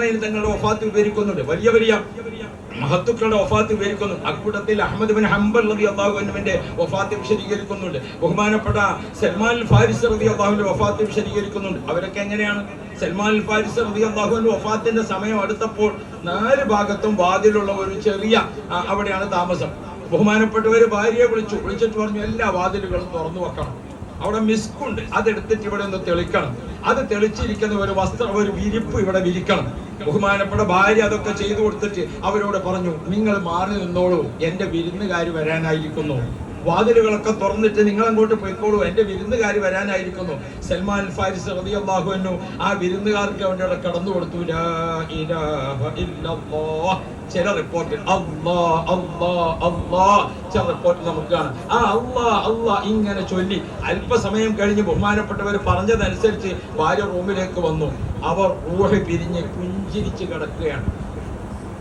തങ്ങളുടെ വഫാത്ത് വിവരിക്കുന്നുണ്ട്. വലിയ വലിയ മഹത്തുക്കളുടെ വഫാത്ത് വിവരിക്കുന്നു അക്കൂട്ടത്തിൽ അഹമ്മദ് ബിൻ ഹംബൽ റബി അള്ളാഹുവിന്റെ ഒഫാത്ത് വിശദീകരിക്കുന്നുണ്ട്. ബഹുമാനപ്പെട്ട സൽമാൻ ഫാരിസ് റബി അള്ളാഹുവിന്റെ ഒഫാത്ത് വിശദീകരിക്കുന്നുണ്ട്. അവരൊക്കെ എങ്ങനെയാണ്? സൽമാൻ ഫാരിസ് റബി അള്ളാഹുവിന്റെ വഫാത്തിന്റെ സമയം അടുത്തപ്പോൾ നാല് ഭാഗത്തും വാതിലുള്ള ഒരു ചെറിയ അവിടെയാണ് താമസം. ബഹുമാനപ്പെട്ടവര് ഭാര്യയെ വിളിച്ചു. വിളിച്ചിട്ട് പറഞ്ഞു എല്ലാ വാതിലുകളും തുറന്നു വെക്കണം. അവിടെ മിസ്കുണ്ട് അതെടുത്തിട്ട് ഇവിടെ ഒന്ന് തെളിക്കണം. അത് തെളിച്ചിരിക്കുന്ന ഒരു വസ്ത്രം ഒരു വിരിപ്പ് ഇവിടെ വിരിക്കണം. ബഹുമാനപ്പെട്ട ഭാര്യ അതൊക്കെ ചെയ്തു കൊടുത്തിട്ട് അവരോട് പറഞ്ഞു നിങ്ങൾ മാറി നിന്നോളൂ. എന്റെ വിരുന്നുകാർ വരാനായിരിക്കുന്നു. വാതിലുകളൊക്കെ തുറന്നിട്ട് നിങ്ങൾ അങ്ങോട്ട് പോയിക്കോളൂ. എന്റെ വിരുന്നുകാർ വരാനായിരിക്കുന്നു. സൽമാൻ ഫാരിസ് റളിയല്ലാഹു അൻഹു ആ വിരുന്നുകാർക്ക് വേണ്ടി അവിടെ കടന്നു കൊടുത്തു. ചില റിപ്പോർട്ടിൽ അള്ളാ അള്ളാ അള്ളാ ചില റിപ്പോർട്ടിൽ നമുക്ക് കാണാം. ആ അള്ളാ അള്ളാ ഇങ്ങനെ ചൊല്ലി. അല്പസമയം കഴിഞ്ഞ് ബഹുമാനപ്പെട്ടവർ പറഞ്ഞതനുസരിച്ച് ഭാര്യ റൂമിലേക്ക് വന്നു. അവർ ഊഹി പിരിഞ്ഞ് പുഞ്ചിരിച്ച് കിടക്കുകയാണ്.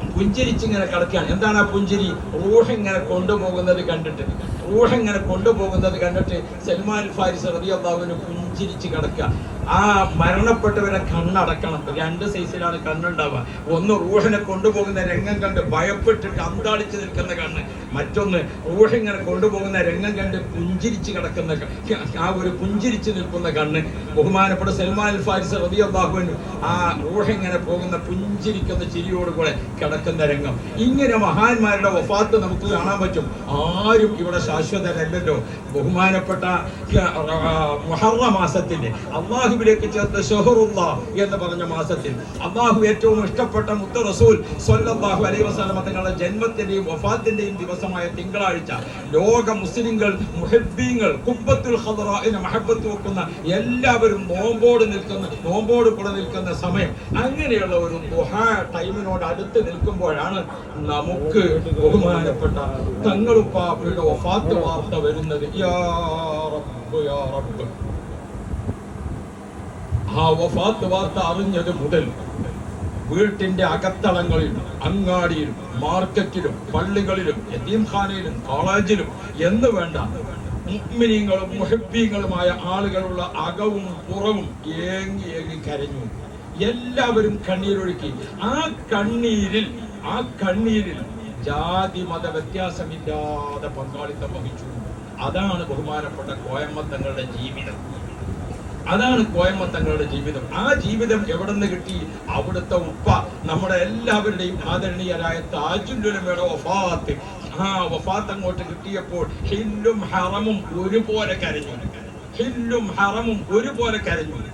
പുഞ്ചിരിച്ച് ഇങ്ങനെ കിടക്കുകയാണ്. എന്താണ് ആ പുഞ്ചിരി? റൂഹ് ഇങ്ങനെ കൊണ്ടുപോകുന്നത് കണ്ടിട്ട്. റൂഹ് ഇങ്ങനെ കൊണ്ടുപോകുന്നത് കണ്ടിട്ട് സൽമാൻ ഫാരിസ് റബിയാവിന് പുഞ്ചിരിച്ച് കിടക്കുക. ആ മരണപ്പെട്ടവരെ കണ്ണടക്കണം. രണ്ട് സൈസിലാണ് കണ്ണുണ്ടാവുക. ഒന്ന് റൂഹിനെ കൊണ്ടുപോകുന്ന രംഗം കണ്ട് ഭയപ്പെട്ടിട്ട് അന്താളിച്ച് നിൽക്കുന്ന കണ്ണ്. മറ്റൊന്ന് റൂഹ് ഇങ്ങനെ കൊണ്ടുപോകുന്ന രംഗം കണ്ട് പുഞ്ചിരിച്ച് കിടക്കുന്ന ആ ഒരു പുഞ്ചിരിച്ച് നിൽക്കുന്ന കണ്ണ്. ബഹുമാനപ്പെട്ട സൽമാൻ അൽ ഫാരിസ് റബിയാഹുവിനും ആ റൂഹ് ഇങ്ങനെ പോകുന്ന പുഞ്ചിരിക്കുന്ന ചിരിയോടുകൂടെ കിടക്കുന്ന രംഗം. ഇങ്ങനെ മഹാന്മാരുടെ വഫാത്ത് നമുക്ക് കാണാൻ പറ്റും. ആരും ഇവിടെ ശാശ്വതരല്ലല്ലോ. ബഹുമാനപ്പെട്ട മുഹറ മാസത്തിന്റെ അള്ളാഹുവിലേക്ക് ചേർന്ന് എന്ന് പറഞ്ഞ മാസത്തിൽ അള്ളാഹു ഏറ്റവും ഇഷ്ടപ്പെട്ട മുത്ത റസൂൽ സ്വല്ലല്ലാഹു അലൈ വസല്ലമ തങ്ങളുടെ ജന്മത്തിന്റെയും വഫാത്തിന്റെയും ദിവസമായ തിങ്കളാഴ്ച ലോക മുസ്ലിങ്ങൾ മുഹബ്ബീങ്ങൾ കുബ്ബത്തുൽ ഖദറാഇന് മഹബത്ത് വെക്കുന്ന എല്ലാവരും നോമ്പോട് നിൽക്കുന്ന നോമ്പോട് കൂടെ നിൽക്കുന്ന സമയം. അങ്ങനെയുള്ള ഒരു ദുഹാ ടൈമിനോട് അടുത്ത് നിൽക്കുമ്പോഴാണ് നമുക്ക് ബഹുമാനപ്പെട്ട തങ്ങളുപ്പാപ്പയുടെ വഫാത്ത് വാർത്ത വരുന്നത്. യാ റബ്ബ് യാ റബ്ബ്. ആ വഫാത്ത് വാർത്ത അറിഞ്ഞത് മുതൽ വീട്ടിന്റെ അകത്തളങ്ങളിൽ അങ്ങാടിയിലും മാർക്കറ്റിലും പള്ളികളിലും യതീംഖാനയിലും കോളേജിലും എന്ന് വേണ്ട മുഅ്മിനീങ്ങളും മുഹബ്ബീങ്ങളുമായ ആളുകളുള്ള അകവും പുറവും ഏങ്ങി ഏങ്ങി കരഞ്ഞു. എല്ലാവരും കണ്ണീരൊഴുക്കി. ആ കണ്ണീരിൽ ആ കണ്ണീരിൽ ജാതി മത വ്യത്യാസമില്ലാതെ പങ്കാളിത്തം വഹിച്ചു. അതാണ് ബഹുമാനപ്പെട്ട കോയമ്പത്തങ്ങളുടെ ജീവിതം. അതാണ് കോയമ്പത്തങ്ങളുടെ ജീവിതം. ആ ജീവിതം എവിടെ നിന്ന് കിട്ടി? അവിടുത്തെ ഉപ്പ. നമ്മുടെ എല്ലാവരുടെയും ആദരണീയരായ താജുല്ലുലമയുടെ വഫാത്ത്. ആ വഫാത്ത് അങ്ങോട്ട് കിട്ടിയപ്പോൾ ഹില്ലും ഹറമും ഒരുപോലെ കരഞ്ഞു. ഹില്ലും ഹറമും ഒരുപോലെ കരഞ്ഞു.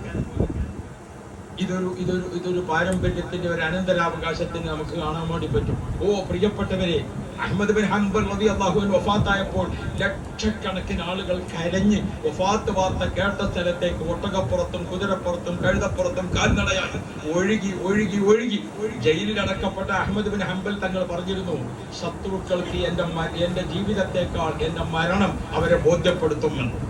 ഇതൊരു ഇതൊരു ഇതൊരു പാരമ്പര്യത്തിന്റെ ഒരു അനന്തരാവകാശത്തിന് നമുക്ക് കാണാൻ വേണ്ടി പറ്റും. ഓ പ്രിയപ്പെട്ടവരെ അഹമ്മദ് ബിൻ ഹംബർ റബി അള്ളാഹുവിൻ വഫാത്തായപ്പോൾ ലക്ഷക്കണക്കിന് ആളുകൾ കരഞ്ഞ് വഫാത്ത് വാർത്ത കേട്ട സ്ഥലത്തേക്ക് ഒട്ടകപ്പുറത്തും കുതിരപ്പുറത്തും കഴുതപ്പുറത്തും കാൽനടയാണ് ഒഴുകി ഒഴുകി ഒഴുകി ജയിലിൽ അടക്കപ്പെട്ട അഹമ്മദ് ബിൻ ഹംബൽ തങ്ങൾ പറഞ്ഞിരുന്നു ശത്രുക്കൾക്ക് എന്റെ എന്റെ ജീവിതത്തെക്കാൾ എന്റെ മരണം അവരെ ബോധ്യപ്പെടുത്തുമെന്ന്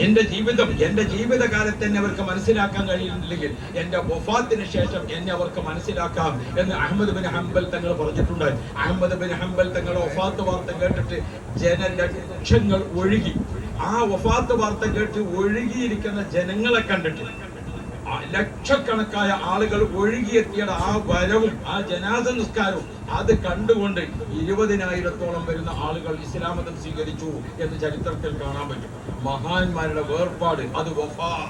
എന്റെ ജീവിതം എന്റെ ജീവിതകാലത്ത് തന്നെ അവർക്ക് മനസ്സിലാക്കാൻ കഴിയുന്നില്ലെങ്കിൽ എന്റെ വഫാത്തിന് ശേഷം എന്നെ അവർക്ക് മനസ്സിലാക്കാം എന്ന് അഹമ്മദ് ബിൻ ഹംബൽ തങ്ങൾ പറഞ്ഞിട്ടുണ്ട്. അഹമ്മദ് ബിൻ ഹംബൽ തങ്ങളുടെ വഫാത്ത് വാർത്ത കേട്ടിട്ട് ജനലക്ഷങ്ങൾ ഒഴുകി. ആ വഫാത്ത് വാർത്ത കേട്ട് ഒഴുകിയിരിക്കുന്ന ജനങ്ങളെ കണ്ടിട്ട് ലക്ഷക്കണക്കായ ആളുകൾ ഒഴുകിയെത്തിയ ആ വരവും ആ ജനാസ നിസ്കാരവും അത് കണ്ടുകൊണ്ട് ഇരുപതിനായിരത്തോളം വരുന്ന ആളുകൾ ഇസ്ലാമതം സ്വീകരിച്ചു എന്ന് ചരിത്രത്തിൽ കാണാൻ പറ്റും. മഹാന്മാരുടെ വേർപാട് അത് വഫാ.